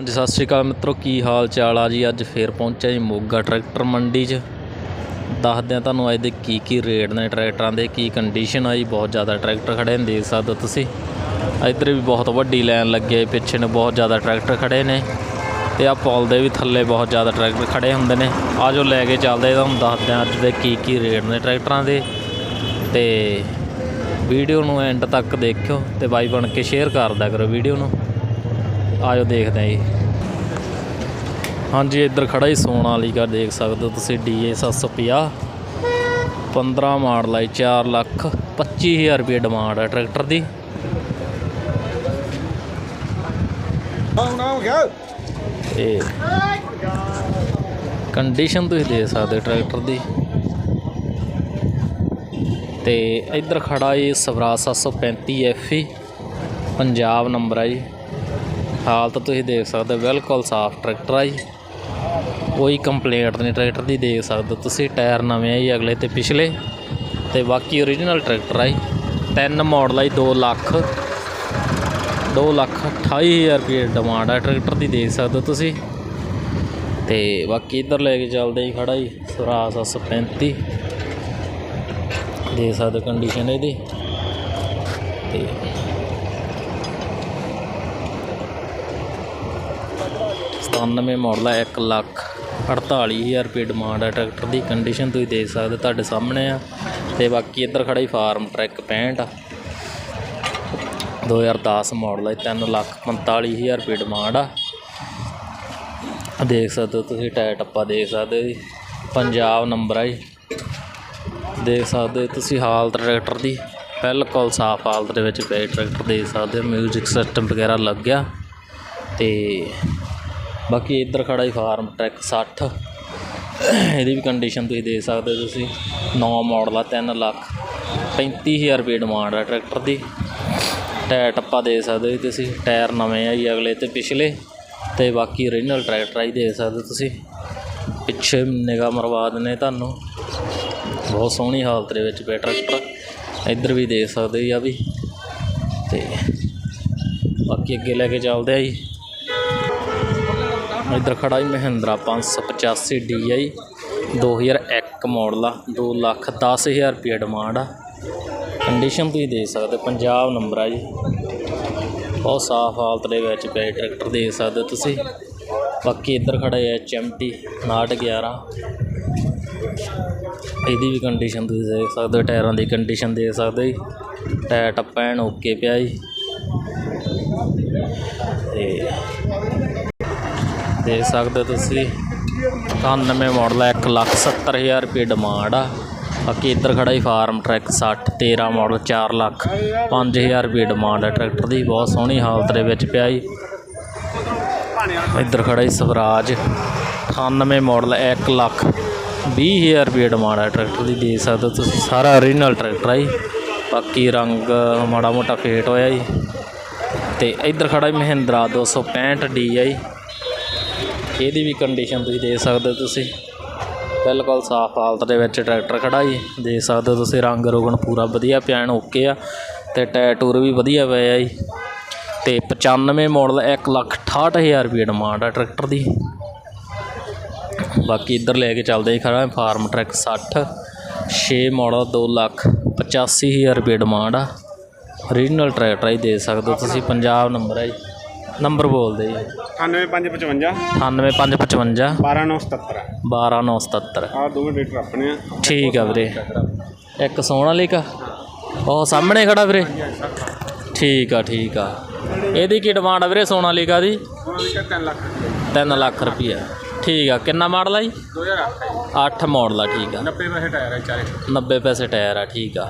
ਹਾਂਜੀ, ਸਤਿ ਸ਼੍ਰੀ ਅਕਾਲ ਮਿੱਤਰੋ, ਕੀ ਹਾਲ ਚਾਲ ਆ ਜੀ? ਅੱਜ ਫੇਰ ਪਹੁੰਚਿਆ ਜੀ ਮੋਗਾ ਟਰੈਕਟਰ ਮੰਡੀ 'ਚ। ਦੱਸਦੇ ਆ ਤੁਹਾਨੂੰ ਅੱਜ ਦੇ ਕੀ ਕੀ ਰੇਟ ਨੇ ਟਰੈਕਟਰਾਂ ਦੇ, ਕੀ ਕੰਡੀਸ਼ਨ ਆ ਜੀ? ਬਹੁਤ ਜ਼ਿਆਦਾ ਟਰੈਕਟਰ ਖੜੇ ਨੇ, ਦੇਖ ਸਕਦੇ ਹੋ ਤੁਸੀਂ। ਇੱਧਰ ਵੀ ਬਹੁਤ ਵੱਡੀ ਲਾਈਨ ਲੱਗੇ ਪਿੱਛੇ ਨੇ ਬਹੁਤ ਜ਼ਿਆਦਾ ਟਰੈਕਟਰ ਖੜੇ ਨੇ। ਤੇ ਆ ਪੁਲ ਦੇ ਵੀ ਥੱਲੇ ਬਹੁਤ ਜ਼ਿਆਦਾ ਟਰੈਕਟਰ ਖੜੇ ਹੁੰਦੇ ਨੇ। ਆ ਜੋ ਲੈ ਕੇ ਚੱਲਦੇ ਤੁਹਾਨੂੰ ਦੱਸਦੇ ਆ ਅੱਜ ਦੇ ਕੀ ਕੀ ਰੇਟ ਨੇ ਟਰੈਕਟਰਾਂ ਦੇ। ਤੇ ਵੀਡੀਓ ਨੂੰ ਐਂਡ ਤੱਕ ਦੇਖਿਓ ਤੇ ਬਾਈ ਬਣ ਕੇ ਸ਼ੇਅਰ ਕਰਦਾ ਕਰੋ ਵੀਡੀਓ ਨੂੰ। ਆਜੋ ਦੇਖਦੇ ਹਾਂ ਜੀ। ਹਾਂਜੀ, ਇੱਧਰ ਖੜਾ ਹੀ ਸੋਨਾਲੀਕਾ ਦੇਖ ਸਕਦੇ ਹੋ ਤੁਸੀਂ DA 750 15 ਮਾਡਲ ਹੈ 4 ਲੱਖ 25000 ਰੁਪਏ ਡਿਮਾਂਡ ਹੈ ਟਰੈਕਟਰ ਦੀ। ਆਉਣਾ ਹੋ ਗਿਆ ਤੇ ਕੰਡੀਸ਼ਨ ਤੁਸੀਂ ਦੇਖ ਸਕਦੇ ਹੋ ਟਰੈਕਟਰ ਦੀ। ਤੇ ਇੱਧਰ ਖੜਾ ਇਹ ਸਵਰਾਜ 735 FE ਪੰਜਾਬ ਨੰਬਰ ਹੈ ਜੀ। ਹਾਲਤ ਤੁਸੀਂ ਦੇਖ ਸਕਦੇ ਹੋ, ਬਿਲਕੁਲ ਸਾਫ਼ ਟਰੈਕਟਰ ਆ ਜੀ। ਕੋਈ ਕੰਪਲੇਂਟ ਨਹੀਂ ਟਰੈਕਟਰ ਦੀ, ਦੇਖ ਸਕਦੇ ਤੁਸੀਂ, ਟਾਇਰ ਨਵੇਂ ਆ ਜੀ ਅਗਲੇ ਤੇ ਪਿਛਲੇ ਤੇ ਬਾਕੀ ਓਰੀਜਨਲ ਟਰੈਕਟਰ ਆ ਜੀ। ਤਿੰਨ ਮਾਡਲ ਆ ਜੀ 2 ਲੱਖ 2 ਲੱਖ 28000 ਰੁਪਏ ਡਿਮਾਂਡ ਆ ਟਰੈਕਟਰ ਦੀ, ਦੇਖ ਸਕਦੇ ਹੋ ਤੁਸੀਂ। ਤੇ ਬਾਕੀ ਇੱਧਰ ਲੈ ਕੇ ਚੱਲਦੇ ਜੀ ਖੜਾ ਜੀ ਸਵਰਾਜ 735 ਦੇਖ ਸਕਦੇ ਕੰਡੀਸ਼ਨ ਇਹਦੀ। ਤੇ 97 ਮਾਡਲ ਹੈ 1 ਲੱਖ 48000 ਰੁਪਏ ਡਿਮਾਂਡ ਹੈ ਟਰੈਕਟਰ ਦੀ ਕੰਡੀਸ਼ਨ ਤੁਸੀਂ ਦੇਖ ਸਕਦੇ, ਤੁਹਾਡੇ ਸਾਹਮਣੇ ਆ। ਤੇ ਬਾਕੀ ਇੱਧਰ ਖੜਾ ਹੀ ਫਾਰਮ ਟਰੈਕ 65 2010 ਮਾਡਲ ਹੈ 3 ਲੱਖ 45000 ਰੁਪਏ ਡਿਮਾਂਡ ਆ। ਦੇਖ ਸਕਦੇ ਹੋ ਤੁਸੀਂ, ਟਾਇਰ ਟੱਪਾ ਦੇਖ ਸਕਦੇ ਹੋ ਜੀ। ਪੰਜਾਬ ਨੰਬਰ ਆ ਜੀ। ਦੇਖ ਸਕਦੇ ਹੋ ਤੁਸੀਂ ਹਾਲਤ ਟਰੈਕਟਰ ਦੀ। ਬਿਲਕੁਲ ਸਾਫ਼ ਹਾਲਤ ਦੇ ਵਿੱਚ ਪਏ ਟਰੈਕਟਰ, ਦੇਖ ਸਕਦੇ ਹੋ। ਮਿਊਜ਼ਿਕ ਸਿਸਟਮ ਵਗੈਰਾ ਲੱਗ ਗਿਆ ਤੇ ਬਾਕੀ ਇੱਧਰ ਖੜਾ ਹੀ ਫਾਰਮ ਟਰੈਕ 60 ਇਹਦੀ ਵੀ ਕੰਡੀਸ਼ਨ ਤੁਸੀਂ ਦੇਖ ਸਕਦੇ ਹੋ ਤੁਸੀਂ। 9 ਮਾਡਲ ਆ 3 ਲੱਖ 35000 ਰੁਪਏ ਡਿਮਾਂਡ ਆ ਟਰੈਕਟਰ ਦੀ। ਟਾਇਰ ਟੱਪਾ ਦੇ ਸਕਦੇ ਹੋ ਜੀ ਤੁਸੀਂ। ਟਾਇਰ ਨਵੇਂ ਆ ਜੀ ਅਗਲੇ ਤੇ ਪਿਛਲੇ। ਤੇ ਬਾਕੀ ਓਰੀਜਨਲ ਟਰੈਕਟਰ ਆ ਹੀ ਦੇਖ ਸਕਦੇ ਤੁਸੀਂ। ਪਿੱਛੇ ਨਿਗਾਹ ਮਰਵਾ ਦਿੰਨੇ ਤੁਹਾਨੂੰ। ਬਹੁਤ ਸੋਹਣੀ ਹਾਲਤ ਦੇ ਵਿੱਚ ਪਿਆ ਟਰੈਕਟਰ ਇੱਧਰ ਵੀ ਦੇਖ ਸਕਦੇ ਹੋ ਜੀ ਆ ਵੀ। ਤੇ ਬਾਕੀ ਅੱਗੇ ਲੈ ਕੇ ਚੱਲਦੇ ਆ ਜੀ। ਇੱਧਰ ਖੜਾ ਹੀ ਮਹਿੰਦਰਾ 585 DI 2001 ਮਾਡਲ ਆ 2 ਲੱਖ 10000 ਰੁਪਏ ਡਿਮਾਂਡ ਆ। ਕੰਡੀਸ਼ਨ ਤੁਸੀਂ ਦੇ ਸਕਦੇ ਪੰਜਾਬ ਨੰਬਰ ਆ ਜੀ। ਬਹੁਤ ਸਾਫ਼ ਹਾਲਤ ਦੇ ਵਿੱਚ ਪਿਆ ਟਰੈਕਟਰ ਦੇ ਸਕਦੇ ਹੋ ਤੁਸੀਂ। ਬਾਕੀ ਇੱਧਰ ਖੜਾ ਹੈ HMT 911 ਇਹਦੀ ਵੀ ਕੰਡੀਸ਼ਨ ਤੁਸੀਂ ਦੇਖ ਸਕਦੇ ਹੋ, ਟਾਇਰਾਂ ਦੀ ਕੰਡੀਸ਼ਨ ਦੇਖ ਸਕਦੇ ਜੀ। ਟਾਇਰ ਟੱਪਣ ਓਕੇ ਪਿਆ ਜੀ। ਤੇ ਦੇਖ ਸਕਦੇ ਹੋ ਤੁਸੀਂ। 91 ਮਾਡਲ ਹੈ 1 ਲੱਖ 70000 ਰੁਪਏ ਡਿਮਾਂਡ ਆ। ਬਾਕੀ ਇੱਧਰ ਖੜਾ ਹੀ ਫਾਰਮ ਟਰੈਕ 60 13 ਮਾਡਲ 4 ਲੱਖ 5000 ਰੁਪਏ ਡਿਮਾਂਡ ਹੈ। ਟਰੈਕਟਰ ਦੀ ਬਹੁਤ ਸੋਹਣੀ ਹਾਲਤ ਦੇ ਵਿੱਚ ਪਿਆ ਜੀ। ਇੱਧਰ ਖੜਾ ਹੀ ਸਵਰਾਜ 98 ਮਾਡਲ 1 ਲੱਖ 20000 ਰੁਪਏ ਡਿਮਾਂਡ ਹੈ। ਟਰੈਕਟਰ ਦੀ ਦੇਖ ਸਕਦੇ ਹੋ ਤੁਸੀਂ, ਸਾਰਾ ਓਰੀਜਨਲ ਟਰੈਕਟਰ ਹੈ ਜੀ। ਬਾਕੀ ਰੰਗ ਮਾੜਾ ਮੋਟਾ ਫੇਟ ਹੋਇਆ ਜੀ। ਤੇ ਇੱਧਰ ਖੜਾ ਹੀ ਮਹਿੰਦਰਾ 265 DI ਇਹਦੀ ਵੀ ਕੰਡੀਸ਼ਨ ਤੁਸੀਂ ਦੇਖ ਸਕਦੇ ਹੋ ਤੁਸੀਂ। ਬਿਲਕੁਲ ਸਾਫ਼ ਹਾਲਤ ਦੇ ਵਿੱਚ ਟਰੈਕਟਰ ਖੜਾ ਜੀ। ਦੇਖ ਸਕਦੇ ਹੋ ਤੁਸੀਂ ਰੰਗ ਰੋਗਨ ਪੂਰਾ ਵਧੀਆ ਪਿਆਣ ਓਕੇ ਆ ਤੇ ਟਾਇਰ ਟੂਰ ਵੀ ਵਧੀਆ ਪਏ ਆ ਜੀ। ਤੇ 95 ਮਾਡਲ 1 ਲੱਖ 68000 ਰੁਪਏ ਡਿਮਾਂਡ ਆ ਟਰੈਕਟਰ ਦੀ। ਬਾਕੀ ਇੱਧਰ ਲੈ ਕੇ ਚੱਲਦੇ ਜੀ ਖੜਾ ਫਾਰਮ ਟਰੈਕ 60 6 ਮਾਡਲ 2 ਲੱਖ 85000 ਰੁਪਏ ਡਿਮਾਂਡ ਆ। ਓਰੀਜਨਲ ਟਰੈਕਟਰ ਹੀ ਦੇ ਸਕਦੇ ਹੋ ਤੁਸੀਂ, ਪੰਜਾਬ ਨੰਬਰ ਹੈ ਜੀ। ਨੰਬਰ ਬੋਲਦੇ ਜੀ। 98555 98555 12977 12977 ਆ ਦੋਵੇਂ ਲੀਟਰ ਆਪਣੇ ਆ। ਠੀਕ ਆ ਵੀਰੇ। ਇੱਕ ਸੋਨਾਲੀਕਾ ਉਹ ਸਾਹਮਣੇ ਖੜਾ ਵੀਰੇ। ਠੀਕ ਆ ਠੀਕ ਆ। ਇਹਦੀ ਕੀ ਡਿਮਾਂਡ ਆ ਵੀਰੇ ਸੋਨਾਲੀਕਾ ਦੀ ਉਹਨਾਂ ਦੀ? 3 ਲੱਖ 3 ਲੱਖ ਰੁਪਈਆ। ਠੀਕ ਆ ਕਿੰਨਾ ਮਾਡਲ ਆ ਜੀ? 2008 8 ਮਾਡਲ ਆ ਠੀਕ ਆ। 90 ਪੈਸੇ ਟਾਇਰ ਹੈ ਚਾਰੇ। 90 ਪੈਸੇ ਟਾਇਰ ਆ ਠੀਕ ਆ।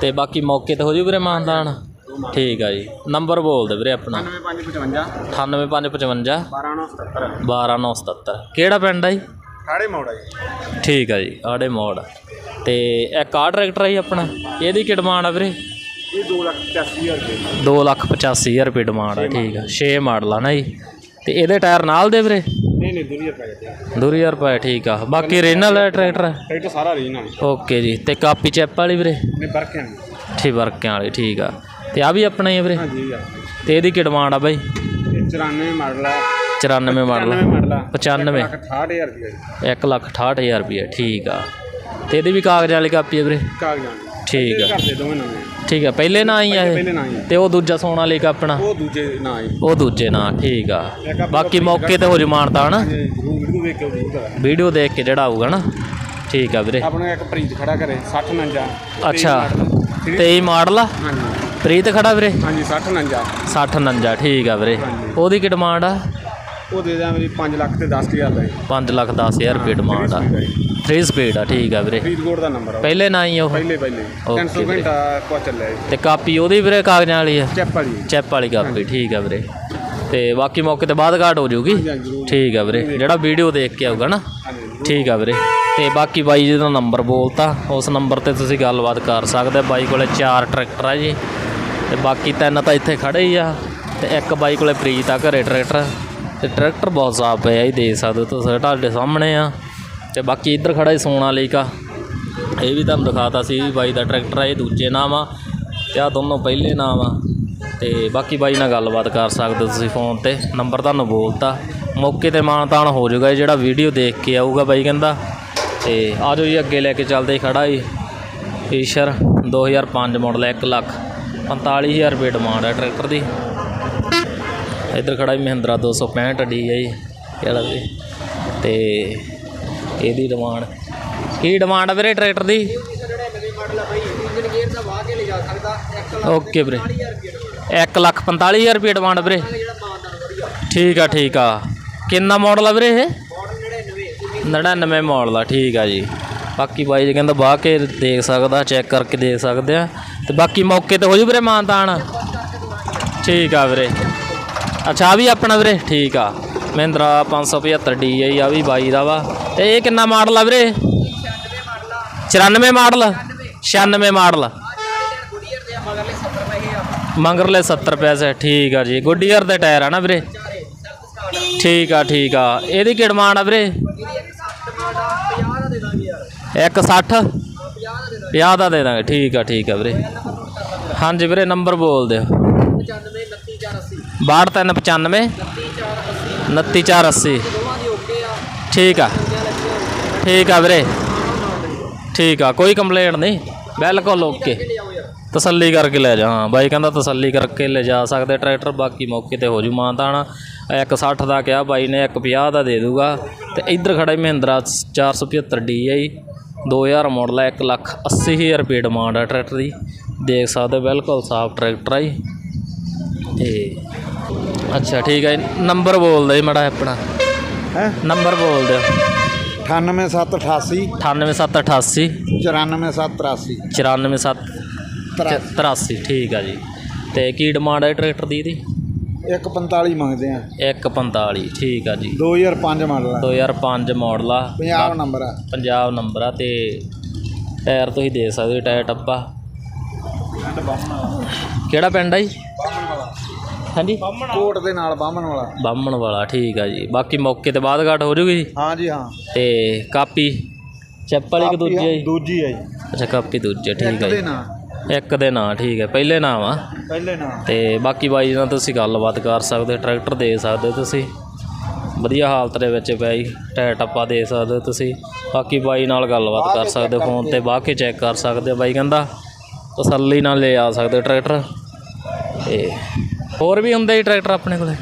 ਤੇ ਬਾਕੀ ਮੌਕੇ ਤੇ ਹੋ ਜੂ ਵੀਰੇ ਮਾਨਦਾਨ? ਠੀਕ ਆ ਜੀ। ਨੰਬਰ ਬੋਲ ਦੇ ਵੀਰੇ ਆਪਣਾ। 98555 98555 12977 12977 ਕਿਹੜਾ ਪਿੰਡ ਆ ਜੀ? ਖਾੜੇ ਮੋੜ ਆ ਜੀ। ਠੀਕ ਆ ਜੀ ਆੜੇ ਮੋੜ। ਤੇ ਇੱਕ ਆ ਟਰੈਕਟਰ ਆ ਜੀ ਆਪਣਾ? ਇਹਦੀ ਕੀ ਡਿਮਾਂਡ ਆ ਵੀਰੇ? ਇਹ 285000 ਰੁਪਏ ਦੋ। ਲੱਖ ਪਚਾਸੀ ਹਜ਼ਾਰ ਰੁਪਏ ਡਿਮਾਂਡ ਆ ਠੀਕ ਆ। 6 ਮਾਡਲ ਆ ਨਾ ਜੀ। ਤੇ ਇਹਦੇ ਟਾਇਰ ਨਾਲ ਦੇ ਵੀਰੇ? ਨਹੀਂ ਨਹੀਂ ਦੂਰੀ ਰੁਪਏ ਠੀਕ ਆ। ਬਾਕੀ ਰੀਨਲ ਹੈ ਟਰੈਕਟਰ? ਟਰੈਕਟਰ ਸਾਰਾ ਰੀਜਨਲ ਓਕੇ ਜੀ। ਤੇ ਕਾਪੀ ਚੈਪ ਵਾਲੀ ਵੀਰੇ? ਨੇ ਬਰਕੇ ਨੇ ਠੀਕ ਵਰਕਿਆਂ ਵਾਲੀ ਠੀਕ ਆ। ਤੇ ਆ ਵੀ ਆਪਣਾ ਹੀ ਆ ਵੀਰੇ? ਹਾਂਜੀ ਆ। ਤੇ ਇਹਦੀ ਕੀ ਡਿਮਾਂਡ ਆ ਬਾਈ? ਇਹ 94 ਮਾਡਲ ਆ। 94 ਮਾਡਲ 95 ਮਾਡਲ ਆ। 95 68000 ਰੁਪਏ ਜੀ। 1 ਲੱਖ 68000 ਰੁਪਏ ਠੀਕ ਆ। ਤੇ ਇਹਦੀ ਵੀ ਕਾਗਜ਼ਾਂ ਵਾਲੀ ਕਾਪੀ ਹੈ ਵੀਰੇ? ਕਾਗਜ਼ਾਂ ਠੀਕ ਆ। ਘਰ ਦੇ ਦੋਵੇਂ ਨਵੇਂ ਠੀਕ ਆ ਪਹਿਲੇ ਨਾਂ ਹੀ ਆ ਇਹ? ਤੇ ਉਹ ਦੂਜਾ ਸੋਨਾ ਲੇਕ ਆਪਣਾ? ਉਹ ਦੂਜੇ ਨਾ ਹੀ ਉਹ ਦੂਜੇ ਨਾਂ ਠੀਕ ਆ। ਬਾਕੀ ਮੌਕੇ ਤੇ ਹੋ ਜਮਾਨਤਾ ਹਨਾ? ਵੀਡੀਓ ਦੇਖ ਕੇ ਜਿਹੜਾ ਆਊਗਾ ਨਾ ਠੀਕ ਆ ਵੀਰੇ। ਆਪਣਾ ਇੱਕ ਪ੍ਰੀਤ ਖੜਾ ਕਰੇ 60 49 ਅੱਛਾ। 23 ਮਾਡਲ ਆ? ਹਾਂਜੀ। ਪ੍ਰੀਤ ਖੜਾ ਵੀਰੇ? ਹਾਂਜੀ 60 49 60 49 ਠੀਕ ਆ ਵੀਰੇ। ਉਹਦੀ ਕੀ ਡਿਮਾਂਡ ਆ? ਉਹ ਦੇ ਦਿਆਂ ਮੇਰੀ 5 ਲੱਖ ਤੇ 10000 ਦਾ 5 ਲੱਖ 10000 ਰੁਪਏ ਡਿਮਾਂਡ ਆ। 3 ਸਪੀਡ ਆ ਠੀਕ ਆ ਵੀਰੇ। ਫਰੀਦਕੋਟ ਦਾ ਨੰਬਰ ਆ ਪਹਿਲੇ ਨਾਂ ਹੀ ਉਹ? ਪਹਿਲੇ ਪਹਿਲੇ। Okay 300 ਵੀਰੇ। ਘੰਟਾ ਕੋ ਚੱਲਿਆ ਤੇ ਕਾਪੀ ਉਹਦੀ ਵੀਰੇ ਕਾਗਜ਼ਾਂ ਵਾਲੀ ਆ? ਚੈਪ ਵਾਲੀ ਚੈਪ ਵਾਲੀ ਕਾਪੀ ਠੀਕ ਆ ਵੀਰੇ। ਤੇ ਬਾਕੀ ਮੌਕੇ ਤੇ ਬਾਅਦ ਘਾਟ ਹੋ ਜਾਊਗੀ। ਠੀਕ ਆ ਵੀਰੇ। ਜਿਹੜਾ ਵੀਡੀਓ ਦੇਖ ਕੇ ਆਊਗਾ ਨਾ? ਠੀਕ ਆ ਵੀਰੇ। ਤੇ ਬਾਕੀ ਬਾਈ ਜੀ ਦਾ ਨੰਬਰ ਬੋਲਤਾ। ਉਸ ਨੰਬਰ ਤੇ ਤੁਸੀਂ ਗੱਲਬਾਤ ਕਰ ਸਕਦੇ। ਬਾਈ ਕੋਲੇ ਚਾਰ ਟਰੈਕਟਰ ਆ ਜੀ। ਤੇ ਬਾਕੀ ਤਿੰਨ ਤਾਂ ਇੱਥੇ ਖੜੇ ਹੀ ਆ ਤੇ ਇੱਕ ਬਾਈ ਕੋਲੇ ਪ੍ਰੀਤ ਆ ਘਰੇ ਟਰੈਕਟਰ। ਤੇ ਟਰੈਕਟਰ ਬਹੁਤ ਸਾਫ਼ ਪਿਆ ਜੀ, ਦੇਖ ਸਕਦੇ ਹੋ ਤੁਸੀਂ ਤੁਹਾਡੇ ਸਾਹਮਣੇ ਆ। ਤੇ ਬਾਕੀ ਇੱਧਰ ਖੜਾ ਹੀ ਸੋਨਾ ਲੀਕਾ ਇਹ ਵੀ ਤੁਹਾਨੂੰ ਦਿਖਾਤਾ ਸੀ ਵੀ ਬਾਈ ਦਾ ਟਰੈਕਟਰ ਆ, ਇਹ ਦੂਜੇ ਨਾਮ ਆ ਤੇ ਆ ਦੋਨੋਂ ਪਹਿਲੇ ਨਾਮ ਆ। ਤੇ ਬਾਕੀ ਬਾਈ ਨਾਲ ਗੱਲਬਾਤ ਕਰ ਸਕਦੇ ਹੋ ਤੁਸੀਂ ਫੋਨ ਤੇ, ਨੰਬਰ ਤੁਹਾਨੂੰ ਬੋਲਤਾ। ਮੌਕੇ ਤੇ ਮਾਨਤਾਨ ਹੋ ਜਾਊਗਾ ਜਿਹੜਾ ਵੀਡੀਓ ਦੇਖ ਕੇ ਆਊਗਾ ਬਾਈ ਕਹਿੰਦਾ। ਤੇ ਆ ਜਾਓ ਜੀ, ਅੱਗੇ ਲੈ ਕੇ ਚੱਲਦੇ ਹੀ ਖੜਾ ਜੀ। ਈਸ਼ਰ 2005 ਮਾਡਲ 1 ਲੱਖ। 45000 ਰੁਪਏ ਡਿਮਾਂਡ ਹੈ ਟਰੈਕਟਰ ਦੀ। ਇੱਧਰ ਖੜਾ ਜੀ ਮਹਿੰਦਰਾ 265 ਡੀ ਹੈ ਜੀ ਇਹਦਾ ਵੀ। ਤੇ ਇਹਦੀ ਡਿਮਾਂਡ। ਕੀ ਡਿਮਾਂਡ ਆ ਵੀਰੇ ਟਰੈਕਟਰ ਦੀ? ਓਕੇ ਵੀਰੇ। 1 ਲੱਖ 45000 ਰੁਪਏ ਡਿਮਾਂਡ ਵੀਰੇ। ਠੀਕ ਆ ਠੀਕ ਆ। ਕਿੰਨਾ ਮਾਡਲ ਆ ਵੀਰੇ ਇਹ? 99 ਮਾਡਲ ਆ, ਠੀਕ ਆ ਜੀ। ਬਾਕੀ ਬਾਈ ਜੀ ਕਹਿੰਦਾ ਬਾਹ ਕੇ ਦੇਖ ਸਕਦਾ ਚੈੱਕ ਕਰਕੇ ਦੇਖ ਸਕਦੇ ਆ। ਤੇ ਬਾਕੀ ਮੌਕੇ ਤੇ ਹੋ ਜੂ ਵੀਰੇ ਮਾਨਤਾਨ? ਠੀਕ ਆ ਵੀਰੇ। ਅੱਛਾ ਆਹ ਵੀ ਆਪਣਾ ਵੀਰੇ? ਠੀਕ ਆ। ਮਹਿੰਦਰਾ 575 ਡੀ ਆਈ, ਆ ਵੀ ਬਾਈ ਦਾ ਵਾ। ਤੇ ਇਹ ਕਿੰਨਾ ਮਾਡਲ ਆ ਵੀਰੇ? 94 ਮਾਡਲ। 96 ਮਾਡਲ। ਮੰਗਰਲੇ 70 ਪੈਸੇ, ਠੀਕ ਆ ਜੀ। ਗੁੱਡੀਅਰ ਦੇ ਟਾਇਰ ਆ ਨਾ ਵੀਰੇ? ਠੀਕ ਆ ਠੀਕ ਆ। ਇਹਦੀ ਕੀ ਡਿਮਾਂਡ ਆ ਵੀਰੇ? 160 50 ਦਾ ਦੇ ਦਾਂਗੇ। ਠੀਕ ਆ ਠੀਕ ਆ ਵੀਰੇ। ਹਾਂਜੀ ਵੀਰੇ, ਨੰਬਰ ਬੋਲ ਦਿਓ। 62395 29480 ਠੀਕ ਆ। ਠੀਕ ਆ ਵੀਰੇ। ਠੀਕ ਆ, ਕੋਈ ਕੰਪਲੇਂਟ ਨਹੀਂ। ਬਿਲਕੁਲ ਓਕੇ ਤਸੱਲੀ ਕਰਕੇ ਲੈ ਜਾ। ਹਾਂ, ਬਾਈ ਕਹਿੰਦਾ ਤਸੱਲੀ ਕਰਕੇ ਲੈ ਜਾ ਸਕਦੇ। ਟਰੈਕਟਰ ਬਾਕੀ ਮੌਕੇ ਤੇ ਹੋ ਜੂ ਤਾਂ ਇੱਕ 60 ਦਾ ਕਿਹਾ ਬਾਈ ਨੇ, ਇੱਕ 50 ਦਾ ਦੇ ਦੂਗਾ। ਤੇ ਇੱਧਰ ਖੜਾ ਹੀ ਮਹਿੰਦਰਾ 475 ਡੀ ਆਈ। 2000 ਮਾਡਲ ਹੈ 1 ਲੱਖ 80 ਹਜ਼ਾਰ ਰੁਪਏ ਡਿਮਾਂਡ ਹੈ ਟਰੈਕਟਰ ਦੀ। ਦੇਖ ਸਕਦੇ ਹੋ, ਬਿਲਕੁਲ ਸਾਫ਼ ਟਰੈਕਟਰ ਜੀ। ਤੇ ਅੱਛਾ ਠੀਕ ਹੈ ਨੰਬਰ ਬੋਲ ਦਿਓ ਮੜਾ ਆਪਣਾ। ਹੈ? ਨੰਬਰ ਬੋਲ ਦਿਓ। 98788 98788 94783 947 83 ਠੀਕ ਆ ਜੀ। ਤੇ ਕੀ ਡਿਮਾਂਡ ਹੈ ਟਰੈਕਟਰ ਦੀ ਇਹਦੀ? 145 ਮੰਗਦੇ ਆ। 145 ਠੀਕ ਆ ਜੀ। 2005 ਮਾਡਲ ਆ। 2005 ਮਾਡਲ ਆ। ਪੰਜਾਬ ਨੰਬਰ ਆ। ਪੰਜਾਬ ਨੰਬਰ ਆ ਤੇ ਟਾਇਰ ਤੁਸੀਂ ਦੇ ਸਕਦੇ ਹੋ ਟਾਇਰ ਟੱਪਾ। ਕਿਹੜਾ ਪਿੰਡ ਆ ਜੀ? ਹਾਂਜੀ? ਕੋਟ ਦੇ ਨਾਲ ਬਾਹਮਣ ਵਾਲਾ। ਬਾਹਮਣ ਵਾਲਾ ਠੀਕ ਆ ਜੀ। ਬਾਕੀ ਮੌਕੇ ਤੇ ਬਾਅਦ ਘਾਟ ਹੋ ਜੂਗੀ ਜੀ? ਹਾਂ ਜੀ ਹਾਂ। ਤੇ ਕਾਪੀ ਚੱਪ ਵਾਲੀ ਕਿ ਦੂਜੀ ਆ ਜੀ? ਦੂਜੀ ਆ ਜੀ। ਅੱਛਾ ਕਾਪੀ ਦੂਜੀ ਆ, ਠੀਕ ਇੱਕ ਆ ਦੇ ਜੀ ਇੱਕ ਦੇ ਨਾਂ ਠੀਕ ਹੈ ਪਹਿਲੇ ਨਾਮ ਆ। ਪਹਿਲੇ ਨਾਂ ਤੇ ਬਾਕੀ ਬਾਈ ਨਾਲ ਤੁਸੀਂ ਗੱਲਬਾਤ ਕਰ ਸਕਦੇ ਹੋ ਟਰੈਕਟਰ ਦੇ ਸਕਦੇ ਹੋ ਤੁਸੀਂ। ਵਧੀਆ ਹਾਲਤ ਦੇ ਵਿੱਚ ਪਿਆ ਜੀ ਟਾਇਰ ਟੱਪਾ ਦੇ ਸਕਦੇ ਹੋ ਤੁਸੀਂ। ਬਾਕੀ ਬਾਈ ਨਾਲ ਗੱਲਬਾਤ ਕਰ ਸਕਦੇ ਹੋ ਫੋਨ ਤੇ ਬਾਹ ਕੇ ਚੈੱਕ ਕਰ ਸਕਦੇ ਹੋ ਬਾਈ ਕਹਿੰਦਾ। ਤਸੱਲੀ ਨਾਲ ਲੈ ਆ ਸਕਦੇ ਹੋ ਟਰੈਕਟਰ। ਤੇ ਹੋਰ ਵੀ ਹੁੰਦੇ ਜੀ ਟਰੈਕਟਰ ਆਪਣੇ ਕੋਲੇ?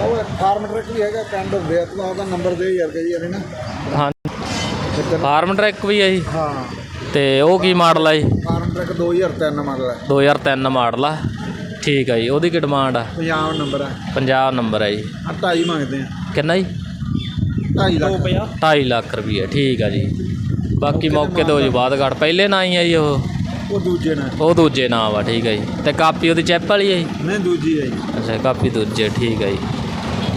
ਉਹ ਫਾਰਮ ਟਰੱਕ ਵੀ ਹੈਗਾ ਕੈਂਡਰ ਦੇ ਤੂੰ ਉਹਦਾ ਨੰਬਰ ਦੇ ਯਾਰ ਕਈ ਯਾਰ ਨਾ। ਹਾਂ ਫਾਰਮ ਟਰੈਕ ਵੀ ਹੈ ਜੀ? ਹਾਂ। ਤੇ ਉਹ ਕੀ ਮਾਡਲ ਆ ਜੀ? ਫਾਰਮ ਟਰੱਕ 2003 ਮਾਡਲ ਹੈ 2003 ਮਾਡਲ ਆ। ਠੀਕ ਆ ਜੀ ਉਹਦੀ ਕੀ ਡਿਮਾਂਡ ਆ? ਪੰਜਾਬ ਨੰਬਰ ਆ। ਪੰਜਾਬ ਨੰਬਰ ਆ ਜੀ। ਆ 2.5 ਮੰਗਦੇ ਆ। ਕਿੰਨਾ ਜੀ? 2.5 ਲੱਖ। 2.5 ਲੱਖ ਰੁਪਏ ਠੀਕ ਆ ਜੀ। ਬਾਕੀ ਮੌਕੇ ਤੋਂ ਜੀ ਬਾਅਦ ਘਾਟ ਪਹਿਲੇ ਨਾਂ ਹੀ ਆ ਜੀ ਉਹ? ਉਹ ਦੂਜੇ ਨਾਲ ਉਹ ਦੂਜੇ ਨਾਂ ਵਾ ਠੀਕ ਆ ਜੀ। ਤੇ ਕਾਪੀ ਉਹਦੀ ਚੈਪ ਵਾਲੀ ਹੈ ਜੀ? ਨਹੀਂ ਦੂਜੀ ਹੈ ਜੀ। ਅੱਛਾ ਕਾਪੀ ਦੂਜੇ ਠੀਕ ਆ ਜੀ।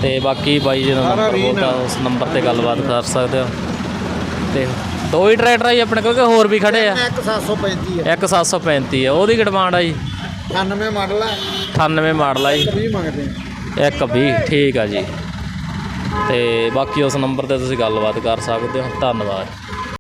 ਤੇ ਬਾਕੀ ਬਾਈ ਜੀ ਨੰਬਰ ਬੋਲਦਾ ਉਸ ਨੰਬਰ ਤੇ ਗੱਲਬਾਤ ਕਰ ਸਕਦੇ ਹੋ। ਤੇ ਦੋ ਹੀ ਟਰੈਕਟਰ ਆ ਜੀ ਆਪਣੇ ਕੋਲ ਕਿ ਹੋਰ ਵੀ ਖੜੇ ਆ? ਇੱਕ 735 ਹੈ ਇੱਕ 735 ਆ ਉਹਦੀ ਕੀ ਡਿਮਾਂਡ ਆ ਜੀ? 98 ਮਾਡਲ ਹੈ 98 ਮਾਡਲ ਆ ਜੀ। 20 ਮੰਗਦੇ ਆ। ਇੱਕ 20 ਠੀਕ ਆ ਜੀ। ਤੇ ਬਾਕੀ ਉਸ ਨੰਬਰ ਤੇ ਤੁਸੀਂ ਗੱਲਬਾਤ ਕਰ ਸਕਦੇ ਹੋ। ਧੰਨਵਾਦ।